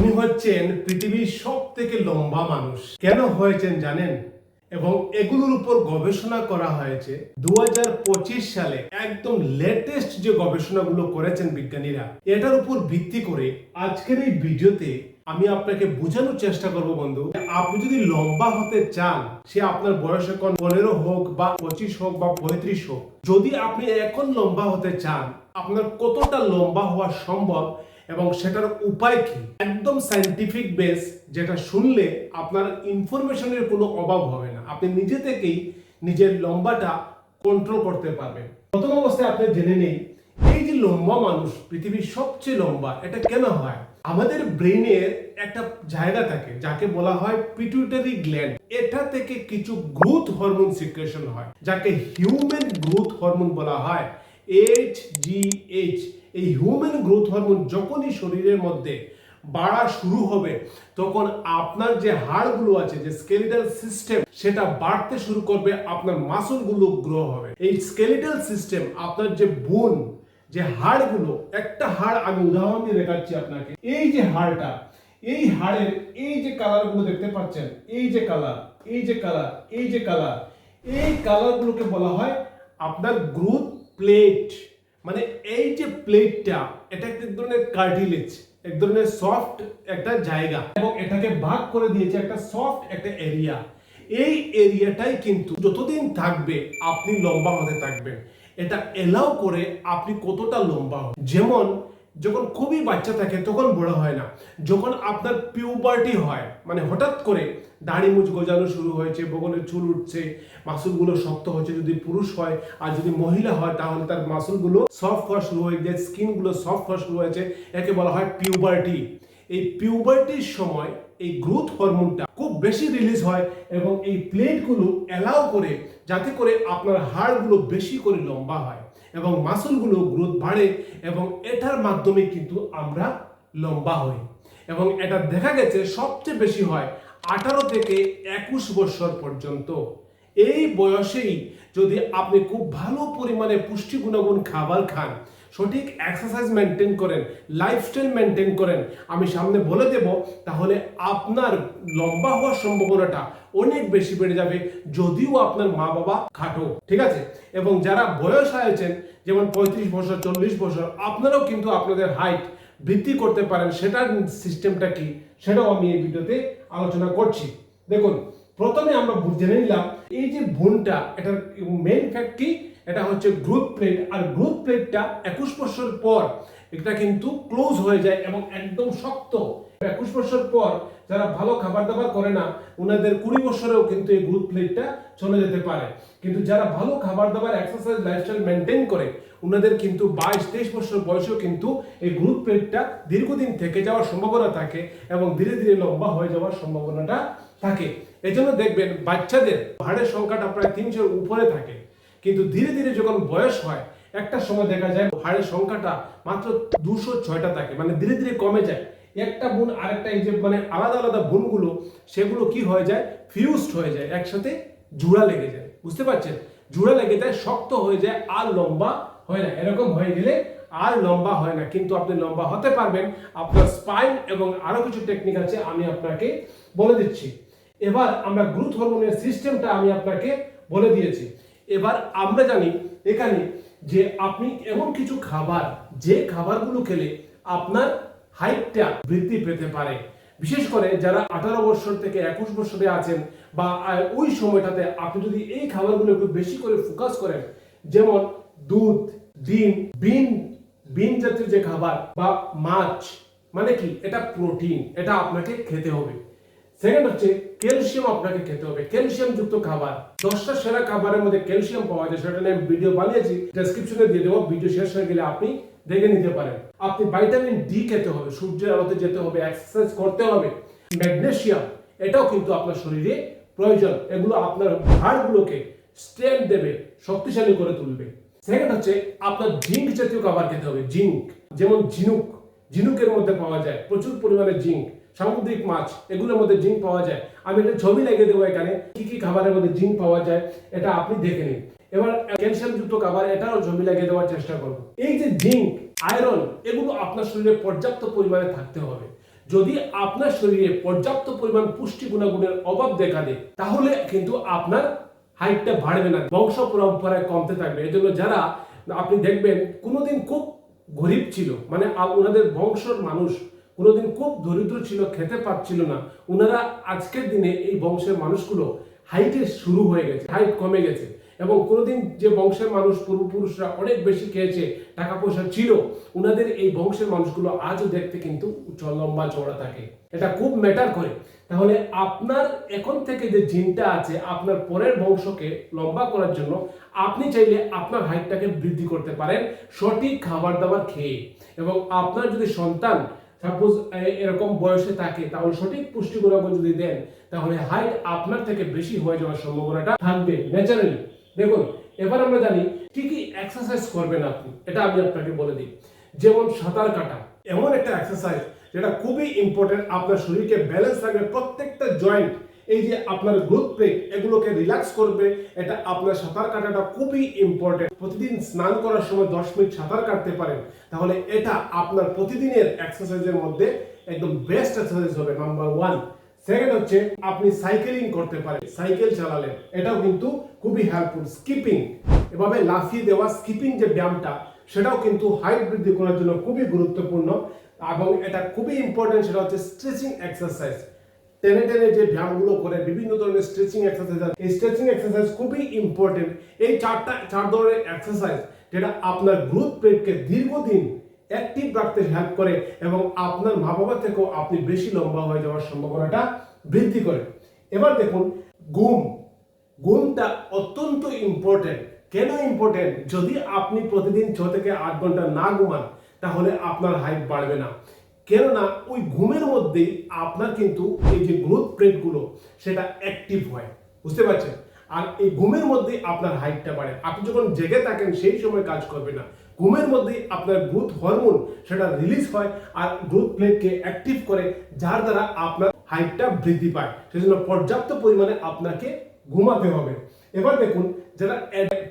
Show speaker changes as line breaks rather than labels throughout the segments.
উনি হচ্ছেন পৃথিবীর সব থেকে লম্বা মানুষ। কেন হয়েছেন জানেন? এবং এগুলোর উপর গবেষণা করা হয়েছে দুই হাজার পঁচিশ সালে একদম লেটেস্ট যে গবেষণাগুলো করেছেন বিজ্ঞানীরা, এটার উপর ভিত্তি করে আজকের এই ভিডিওতে আমি আপনাকে বোঝানোর চেষ্টা করব বন্ধু। আপনি যদি লম্বা হতে চান, সে আপনার বয়স এখন পনেরো হোক বা পঁচিশ হোক বা পঁয়ত্রিশ হোক, যদি আপনি এখন লম্বা হতে চান, আপনার কতটা লম্বা হওয়া সম্ভব এবং সেটার উপায় কি? একদম সাইন্টিফিক বেস যেটা শুনলে আপনার ইনফরমেশনের কোনো অভাব হবে না। আপনি নিজে থেকেই নিজের লম্বাটা কন্ট্রোল করতে পারবেন। প্রথম অবস্থায় আপনি জেনে নেই এই যে লম্বা মানুষ পৃথিবীর সবচেয়ে লম্বা, এটা কেন হয়? আমাদের ব্রেনের একটা জায়গা থাকে, যাকে বলা হয় পিটুইটারি গ্ল্যান্ড এটা থেকে কিছু গ্রোথ হরমোন সিক্রেশন হয়, যাকে হিউম্যান গ্রোথ হরমোন বলা হয়। এইচ জি এইচ এই হিউম্যান গ্রোথ হরমোন যখনই শরীরের মধ্যে বাড়া শুরু হবে, তখন আপনার যে হাড়গুলো আছে, যে স্কেলিটাল সিস্টেম সেটা বাড়তে শুরু করবে, আপনার মাসলগুলো গ্রো হবে। এই স্কেলিটাল সিস্টেম আপনার যে বোন যে হাড়গুলো, একটা হাড় আমি উদাহরণ দিয়ে দেখাচ্ছি আপনাকে। এই যে হাড়টা, এই হাড়ের এই যে কালারগুলো দেখতে পাচ্ছেন, এই যে কালার এই যে কালার এই যে কালার এই কালারগুলোকে বলা হয় আপনার গ্রোথ প্লেট মানে এই যে প্লেটটা এটা এক ধরনের কার্টিলেজ এক ধরনের সফট একটা জায়গা, এবং এটাকে ভাগ করে দিয়েছে একটা সফট একটা এরিয়া এই এরিয়াটাই কিন্তু যতদিন থাকবে, আপনি লম্বা হতে থাকবেন। এটা এলাও করে আপনি কতটা লম্বা যেমন যখন খুবই বাচ্চা থাকে, তখন বড় হয় না। যখন আপনার পিউবার্টি হয় মানে হঠাৎ করে দাড়ি মুচ গজানো শুরু হয়েছে বগলের চুল উঠছে, মাসুলগুলো শক্ত হচ্ছে, যদি পুরুষ হয় আর যদি মহিলা হয়, তাহলে তার মাসুলগুলো সফট হওয়া শুরু হয়ে যায় স্কিনগুলো সফট হওয়া শুরু হয়েছে, একে বলা হয় পিউবার্টি এই পিউবার্টির সময় এই গ্রোথ হরমোনটা খুব বেশি রিলিজ হয় এবং এই প্লেটগুলো অ্যালাউ করে, যাতে করে আপনার হাড়গুলো বেশি করে লম্বা হয়। এবং মাসলগুলো গ্রোথ বাড়ে এবং এটার মাধ্যমে কিন্তু আমরা লম্বা হই। এবং এটা দেখা গেছে সবচেয়ে বেশি হয় আঠারো থেকে একুশ বছর পর্যন্ত। এই বয়সেই যদি আপনি খুব ভালো পরিমাণে পুষ্টি গুণাগুণ খাবার খান সঠিক এক্সারসাইজ মেনটেন করেন লাইফস্টাইল মেনটেন করেন। আমি সামনে বলে দেব, তাহলে আপনার লম্বা হওয়ার সম্ভাবনাটা অনেক বেশি বেড়ে যাবে, যদিও আপনার মা বাবা খাটো, ঠিক আছে? এবং যারা বয়স হয়েছেন, যেমন পঁয়ত্রিশ বছর, চল্লিশ বছর, আপনারাও কিন্তু আপনাদের হাইট বৃদ্ধি করতে পারেন। সেটার সিস্টেমটা কি? সেটাও আমি এই ভিডিওতে আলোচনা করছি। দেখুন, প্রথমে আমরা জেনে নিলাম, এই যে বোনটা, এটার মেন ফ্যাক্ট কি? এটা হচ্ছে গ্রোথ প্লেট আর গ্রোথ প্লেটটা একুশ বছর পর এটা কিন্তু ক্লোজ হয়ে যায় এবং একদম শক্ত। একুশ বছর পর যারা ভালো খাবার দাবার করে না ওনাদের কুড়ি বছরেও কিন্তু এই গ্রোথ প্লেটটা চলে যেতে পারে। কিন্তু যারা ভালো খাবার দাবার এক্সারসাইজ লাইফস্টাইল মেনটেন করে ওনাদের কিন্তু বাইশ, তেইশ বছর বয়সেও কিন্তু এই গ্রোথ প্লেটটা দীর্ঘদিন থেকে যাওয়ার সম্ভাবনা থাকে এবং ধীরে ধীরে লম্বা হয়ে যাওয়ার সম্ভাবনাটা থাকে। এই জন্য দেখবেন বাচ্চাদের হাড়ের সংখ্যাটা প্রায় তিনশোর উপরে থাকে। কিন্তু ধীরে ধীরে যখন বয়স হয়, একটা সময় দেখা যায় হাড়ের সংখ্যাটা মাত্র দুশো ছয়টা থাকে মানে ধীরে ধীরে কমে যায়। একটা বোন আরেকটা এই যে মানে আলাদা আলাদা বোনগুলো, সেগুলো কি হয়ে যায়? ফিউজড হয়ে যায়, একসাথে জোড়া লেগে যায়। বুঝতে পারছেন? জোড়া লেগে যায়, শক্ত হয়ে যায়, আর লম্বা হয় না। এরকম হয়ে গেলে আর লম্বা হয় না। কিন্তু আপনি লম্বা হতে পারবেন। আপনার স্পাইন এবং আরও কিছু টেকনিক আছে, আমি আপনাকে বলে দিচ্ছি। এবার আমরা গ্রোথ হরমোনের সিস্টেমটা আমি আপনাকে বলে দিয়েছি। এবার আমরা জানি এখানে যে আপনি এমন কিছু খাবার, যে খাবারগুলো খেলে আপনার হাইটটা বৃদ্ধি পেতে পারে। বিশেষ করে যারা আঠারো বছর থেকে একুশ বছরে আছেন বা ওই সময়টাতে আপনি যদি এই খাবারগুলো একটু বেশি করে ফোকাস করেন, যেমন দুধ, ডিম, বিন বিন জাতীয় যে খাবার বা মাছ মানে কি? এটা প্রোটিন এটা আপনাকে খেতে হবে। সেকেন্ড হচ্ছে ক্যালসিয়াম আপনাকে খেতে হবে। ক্যালসিয়াম যুক্ত খাবার। দশটা সেরা খাবারের মধ্যে ক্যালসিয়াম পাওয়া যায় সেটা নিয়ে ভিডিও বানিয়েছি। ডেসক্রিপশনে দিয়ে দেবো ভিডিও শেষ হয়ে গেলে আপনি দেখে নিতে পারেন। আপনি ভাইটামিন ডি খেতে হবে, সূর্যের আলোতে যেতে হবে এক্সারসাইজ করতে হবে। ম্যাগনেশিয়াম এটাও কিন্তু আপনার শরীরে প্রয়োজন। এগুলো আপনার হাড়গুলোকে স্ট্রেংথ দেবে, শক্তিশালী করে তুলবে। সেকেন্ড হচ্ছে, আপনার জিঙ্ক জাতীয় খাবার খেতে হবে জিঙ্ক যেমন ঝিনুক। ঝিনুকের মধ্যে পাওয়া যায়, প্রচুর পরিমাণে জিঙ্ক সামুদ্রিক মাছ, এগুলোর মধ্যে জিঙ্ক পাওয়া যায়। আমি একটা ছবি লাগিয়ে দেবো এখানে। কি কি খাবারের মধ্যে জিঙ্ক পাওয়া যায়, এটা আপনি দেখে নিন। এবার ক্যালসিয়াম যুক্ত খাবার এটাও ছবি লাগিয়ে দেওয়ার চেষ্টা করব। এই যে জিঙ্ক, আয়রন, এগুলো আপনার শরীরে পর্যাপ্ত পরিমাণে থাকতে হবে। যদি আপনার শরীরে পর্যাপ্ত পরিমাণ পুষ্টি গুণাগুণের অভাব দেখা দেয়, তাহলে কিন্তু আপনার হাইটটা বাড়বে না, বংশ পরম্পরায় কমতে থাকবে। এজন্য যারা, আপনি দেখবেন, কোনোদিন খুব গরিব ছিল মানে ওনাদের বংশর মানুষ কোনোদিন খুব দরিদ্র ছিল, খেতে পারছিল না। ওনারা আজকের দিনে এই বংশের মানুষগুলো হাইটে শুরু হয়ে গেছে হাইট কমে গেছে। এবং কোনোদিন যে বংশের মানুষ, পূর্বপুরুষরা অনেক বেশি খেয়েছে টাকা পয়সা ছিল ওনাদের এই বংশের মানুষগুলো আজও দেখতে কিন্তু লম্বা চওড়া থাকে। এটা খুব ম্যাটার করে। তাহলে আপনার এখন থেকে যে জিনটা আছে, আপনার পরের বংশকে লম্বা করার জন্য আপনি চাইলে আপনার হাইটটাকে বৃদ্ধি করতে পারেন সঠিক খাবার দাবার খেয়ে। এবং আপনার যদি সন্তান সাপোজ এরকম বয়সে থাকে, তাহলে সঠিক পুষ্টি গুণাগুণ যদি দেন, তাহলে হাইট আপনার থেকে বেশি হয়ে যাওয়ার সম্ভাবনাটা থাকবে ন্যাচারালি দেখুন, এবার আমরা জানি কি কি এক্সারসাইজ করবেন আপনি, এটা আমি আপনাকে বলে দিই। যেমন সাঁতার কাটা। এমন একটা এক্সারসাইজ যেটা খুবই ইম্পর্টেন্ট আপনার শরীরকে ব্যালেন্স রাখবে প্রত্যেকটা জয়েন্ট এই যে আপনার গ্রোথ প্লেট এগুলোকে রিল্যাক্স করবে, এটা আপনার সাঁতার কাটাটা খুবই ইম্পর্টেন্ট প্রতিদিন স্নান করার সময় দশ মিনিট সাঁতার কাটতে পারেন, তাহলে এটা আপনার প্রতিদিনের এক্সারসাইজের মধ্যে একদম বেস্ট এক্সারসাইজ হবে নাম্বার ওয়ান সেকেন্ড হচ্ছে, আপনি সাইকেলিং করতে পারেন সাইকেল চালালেন, এটাও কিন্তু খুবই হেল্পফুল স্কিপিং এভাবে লাফিয়ে দেওয়া স্কিপিং যে ব্যায়ামটা, সেটাও কিন্তু হাইট বৃদ্ধি করার জন্য খুবই গুরুত্বপূর্ণ এবং এটা খুবই ইম্পর্টেন্ট সেটা হচ্ছে স্ট্রেচিং এক্সারসাইজ টেনে টেনে যে ব্যায়ামগুলো করে, বিভিন্ন ধরনের স্ট্রেচিং এক্সারসাইজ আছে এই স্ট্রেচিং এক্সারসাইজ খুবই ইম্পর্টেন্ট এই চারটা, চার ধরনের এক্সারসাইজ যেটা আপনার গ্রোথ প্লেটকে দীর্ঘদিন অ্যাক্টিভ রাখতে হেল্প করে এবং আপনার মা বাবা থেকেও আপনি বেশি লম্বা হয়ে যাওয়ার সম্ভাবনাটা বৃদ্ধি করে। এবার দেখুন, ঘুম। ঘুমটা অত্যন্ত ইম্পর্টেন্ট কেন ইম্পর্টেন্ট যদি আপনি প্রতিদিন ছ থেকে আট ঘণ্টা না ঘুমান, তাহলে আপনার হাইট বাড়বে না। কেননা ওই ঘুমের মধ্যেই আপনার কিন্তু এই যে গ্রোথ প্লেটগুলো সেটা অ্যাক্টিভ হয়। বুঝতে পারছেন? আর এই ঘুমের মধ্যে আপনার হাইটটা বাড়ে। আপনি যখন জেগে থাকেন, সেই সময় কাজ করবে না। ঘুমের মধ্যেই আপনার গ্রোথ হরমোন সেটা রিলিজ হয় আর গ্রোথ প্লেটকে অ্যাক্টিভ করে, যার দ্বারা আপনার হাইটটা বৃদ্ধি পায়। সেজন্য পর্যাপ্ত পরিমাণে আপনাকে ঘুমাতে হবে। এবার দেখুন, যারা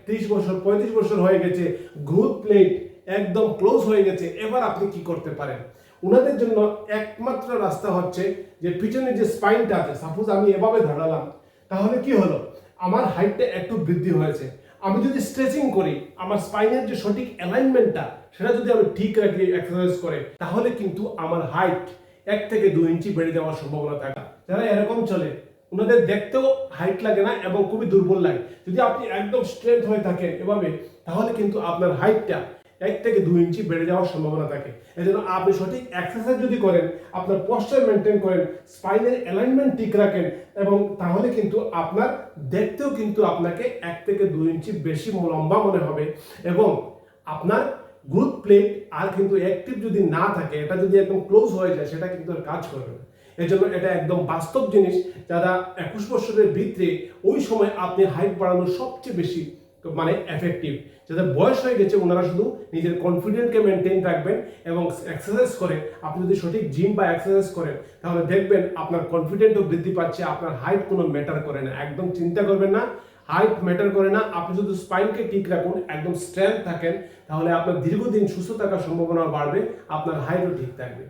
ত্রিশ বছর, পঁয়ত্রিশ বছর হয়ে গেছে গ্রোথ প্লেট একদম ক্লোজ হয়ে গেছে, এবার আপনি কি করতে পারেন? ওনাদের জন্য একমাত্র রাস্তা হচ্ছে যে পিছনে যে স্পাইনটা আছে সাপোজ আমি এভাবে দাঁড়ালাম, তাহলে কি হলো? আমার হাইটটা একটু বৃদ্ধি হয়েছে। আমি যদি স্ট্রেচিং করি, আমার স্পাইনের যে সঠিক অ্যালাইনমেন্টটা সেটা যদি আমি ঠিক রাখি এক্সারসাইজ করে, তাহলে কিন্তু আমার হাইট এক থেকে দু ইঞ্চি বেড়ে যাওয়ার সম্ভাবনা থাকে। যারা এরকম চলে ওনাদের দেখতেও হাইট লাগে না এবং খুবই দুর্বল লাগে। যদি আপনি একদম স্ট্রেংথ হয়ে থাকেন এভাবে, তাহলে কিন্তু আপনার হাইটটা এক থেকে দুই ইঞ্চি বেড়ে যাওয়ার সম্ভাবনা থাকে। এই জন্য আপনি সঠিক এক্সারসাইজ যদি করেন, আপনার পশ্চার মেনটেন করেন স্পাইনের অ্যালাইনমেন্ট ঠিক রাখেন, এবং তাহলে কিন্তু আপনার দেখতেও কিন্তু আপনাকে এক থেকে দুই ইঞ্চি বেশি লম্বা মনে হবে। এবং আপনার গ্রুথ প্লেট আর কিন্তু অ্যাক্টিভ যদি না থাকে, এটা যদি একদম ক্লোজ হয়ে যায়, সেটা কিন্তু আর কাজ করবে না। এজন্য এটা একদম বাস্তব জিনিস, যারা একুশ বছরের ভিতরে ওই সময় আপনি হাইট বাড়ানোর সবচেয়ে বেশি মানে এফেক্টিভ যাদের বয়স হয়ে গেছে, ওনারা শুধু নিজের কনফিডেন্টকে মেনটেন রাখবেন এবং এক্সারসাইজ করে আপনি যদি সঠিক জিম বা এক্সারসাইজ করেন, তাহলে দেখবেন আপনার কনফিডেন্টও বৃদ্ধি পাচ্ছে, আপনার হাইট কোনো ম্যাটার করে না। একদম চিন্তা করবেন না হাইট ম্যাটার করে না। আপনি যদি স্পাইনকে ঠিক রাখুন, একদম স্ট্রেংথ থাকেন, তাহলে আপনার দীর্ঘদিন সুস্থ থাকার সম্ভাবনা বাড়বে, আপনার হাইটও ঠিক থাকবে।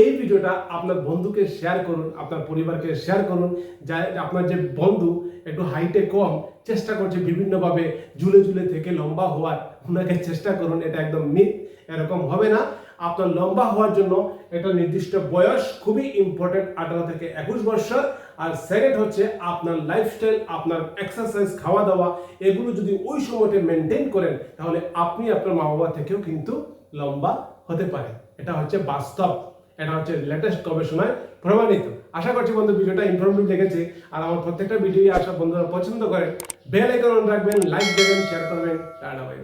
এই ভিডিওটা আপনার বন্ধুকে শেয়ার করুন, আপনার পরিবারকে শেয়ার করুন। যা আপনার যে বন্ধু একটু হাইটে কম চেষ্টা করছে বিভিন্নভাবে ঝুলে ঝুলে থেকে লম্বা হওয়ার। ওনাকে চেষ্টা করুন, এটা একদম মিথ এরকম হবে না। আপনার লম্বা হওয়ার জন্য একটা নির্দিষ্ট বয়স খুবই ইম্পর্টেন্ট আঠারো থেকে একুশ বছর। আর সেকেন্ড হচ্ছে আপনার লাইফস্টাইল আপনার এক্সারসাইজ খাওয়া দাওয়া এগুলো যদি ওই সময়টা মেনটেন করেন, তাহলে আপনি আপনার মা বাবা থেকেও কিন্তু লম্বা হতে পারে এটা হচ্ছে বাস্তব, এটা হচ্ছে লেটেস্ট গবেষণায় প্রমাণিত। আশা করছি বন্ধু, ভিডিওটা ইনফরমেটিভ লেগেছে। আর আমার প্রত্যেকটা ভিডিও আসা বন্ধুরা পছন্দ করে। বেল আইকন রাখবেন লাইক দেবেন শেয়ার করবেন, টাটা বাই